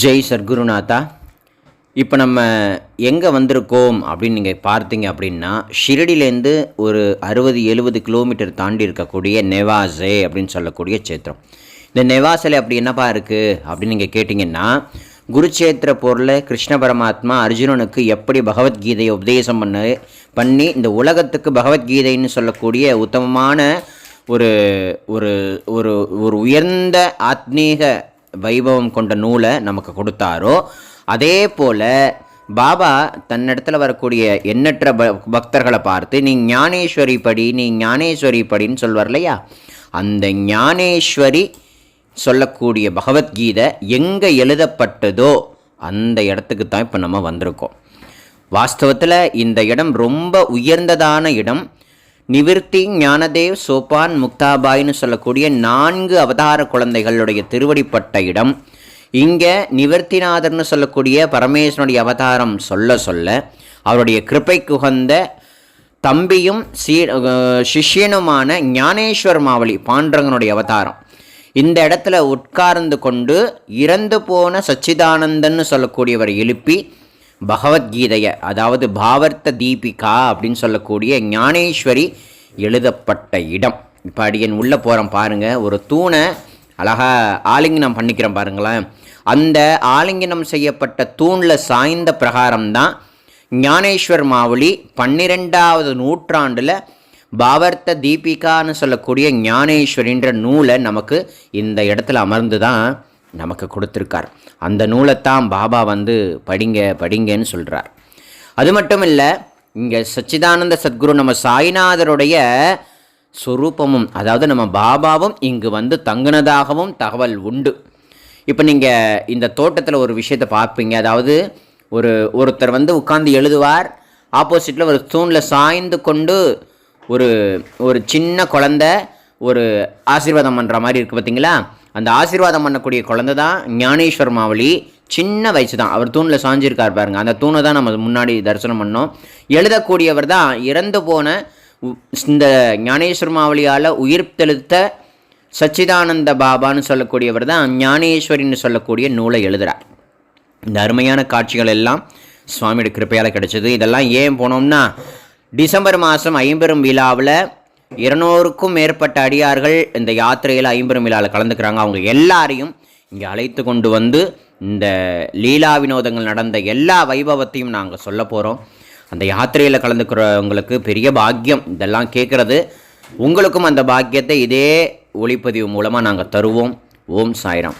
ஜெய் சர்க்குருநாதா இப்போ நம்ம எங்கே வந்திருக்கோம் அப்படின்னு நீங்கள் பார்த்தீங்க அப்படின்னா ஷிரடியிலேருந்து ஒரு அறுபது எழுபது கிலோமீட்டர் தாண்டி இருக்கக்கூடிய நெவாசே அப்படின்னு சொல்லக்கூடிய சேத்திரம் இந்த நெவாசலை அப்படி என்னப்பா இருக்குது அப்படின்னு நீங்கள் கேட்டிங்கன்னா குருச்சேத்திர போரில் கிருஷ்ண பரமாத்மா அர்ஜுனனுக்கு எப்படி பகவத்கீதையை உபதேசம் பண்ண பண்ணி இந்த உலகத்துக்கு பகவத்கீதைன்னு சொல்லக்கூடிய உத்தமமான ஒரு ஒரு ஒரு ஒரு உயர்ந்த ஆத்மீக வைபவம் கொண்ட நூலை நமக்கு கொடுத்தாரோ அதே போல் பாபா தன்னிடத்துல வரக்கூடிய எண்ணற்ற ப பக்தர்களை பார்த்து நீ ஞானேஸ்வரி படி நீ ஞானேஸ்வரி படின்னு சொல்வார் இல்லையா? அந்த ஞானேஸ்வரி சொல்லக்கூடிய பகவத்கீதை எங்கே எழுதப்பட்டதோ அந்த இடத்துக்கு தான் இப்போ நம்ம வந்திருக்கோம். வாஸ்தவத்தில் இந்த இடம் ரொம்ப உயர்ந்ததான இடம். நிவிர்த்தி ஞானதேவ் சோபான் முக்தாபாய்னு சொல்லக்கூடிய நான்கு அவதார குழந்தைகளுடைய திருவடிப்பட்ட இடம். இங்கே நிவர்த்திநாதர்னு சொல்லக்கூடிய பரமேஸ்வனுடைய அவதாரம் சொல்ல சொல்ல அவருடைய கிருப்பைக்கு உகந்த தம்பியும் சீ சிஷ்யனுமான ஞானேஸ்வர் மாவளி பாண்டரங்கனுடைய அவதாரம். இந்த இடத்துல உட்கார்ந்து கொண்டு இறந்து போன சச்சிதானந்தன்னு சொல்லக்கூடியவர் எழுப்பி பகவத்கீதையை அதாவது பாவர்த்த தீபிகா அப்படின்னு சொல்லக்கூடிய ஞானேஸ்வரி எழுதப்பட்ட இடம். இப்போ அடியன் உள்ளே போகிறோம் பாருங்கள் ஒரு தூணை அழகாக ஆலிங்கனம் பண்ணிக்கிறோம் பாருங்களேன். அந்த ஆலிங்கனம் செய்யப்பட்ட தூணில் சாய்ந்த பிரகாரம்தான் ஞானேஸ்வர் மாவுளி பன்னிரெண்டாவது நூற்றாண்டில் பாவர்த்த தீபிகான்னு சொல்லக்கூடிய ஞானேஸ்வரின்ற நூலை நமக்கு இந்த இடத்துல அமர்ந்து தான் நமக்கு கொடுத்துருக்கார். அந்த நூலைத்தான் பாபா வந்து படிங்க படிங்கன்னு சொல்கிறார் அது மட்டும் இல்லை இங்கே சச்சிதானந்த சத்குரு நம்ம சாய்நாதருடைய சொரூபமும் அதாவது நம்ம பாபாவும் இங்கு வந்து தங்குனதாகவும் தகவல் உண்டு. இப்போ நீங்கள் இந்த தோட்டத்தில் ஒரு விஷயத்தை பார்ப்பீங்க. அதாவது ஒரு ஒருத்தர் வந்து உட்காந்து எழுதுவார் ஆப்போசிட்டில் ஒரு தூணில் சாய்ந்து கொண்டு ஒரு ஒரு சின்ன குழந்த ஒரு ஆசீர்வாதம் பண்ணுற மாதிரி இருக்குது பார்த்தீங்களா அந்த ஆசீர்வாதம் பண்ணக்கூடிய குழந்தை தான் ஞானேஸ்வர் மாவளி சின்ன வயசு தான். அவர் தூணில் சாஞ்சிருக்கார் பாருங்க. அந்த தூணை தான் நம்ம முன்னாடி தரிசனம் பண்ணோம். எழுதக்கூடியவர் தான் இறந்து போன உ- இந்த ஞானேஸ்வர் மாவளியால் உயிர் தெளித்த சச்சிதானந்த பாபான்னு சொல்லக்கூடியவர் தான் ஞானேஸ்வரின்னு சொல்லக்கூடிய நூலை எழுதுகிறார் இந்த அருமையான காட்சிகள் எல்லாம் சுவாமியோட கிருப்பையால் கிடைச்சது. இதெல்லாம் ஏன் போனோம்னா டிசம்பர் மாதம் ஐம்பெரும் விழாவில் இருநூறுக்கும் மேற்பட்ட அடியார்கள் இந்த யாத்திரையில் ஐம்பெரும் விழாவில் கலந்துக்கிறாங்க. அவங்க எல்லாரையும் இங்கே அழைத்து கொண்டு வந்து இந்த லீலா வினோதங்கள் நடந்த எல்லா வைபவத்தையும் நாங்கள் சொல்ல போகிறோம் அந்த யாத்திரையில் கலந்துக்கிறவங்களுக்கு பெரிய பாக்கியம். இதெல்லாம் கேட்குறது உங்களுக்கும் அந்த பாக்கியத்தை இதே ஒளிப்பதிவு மூலமாக நாங்கள் தருவோம். ஓம் சாய்ராம்.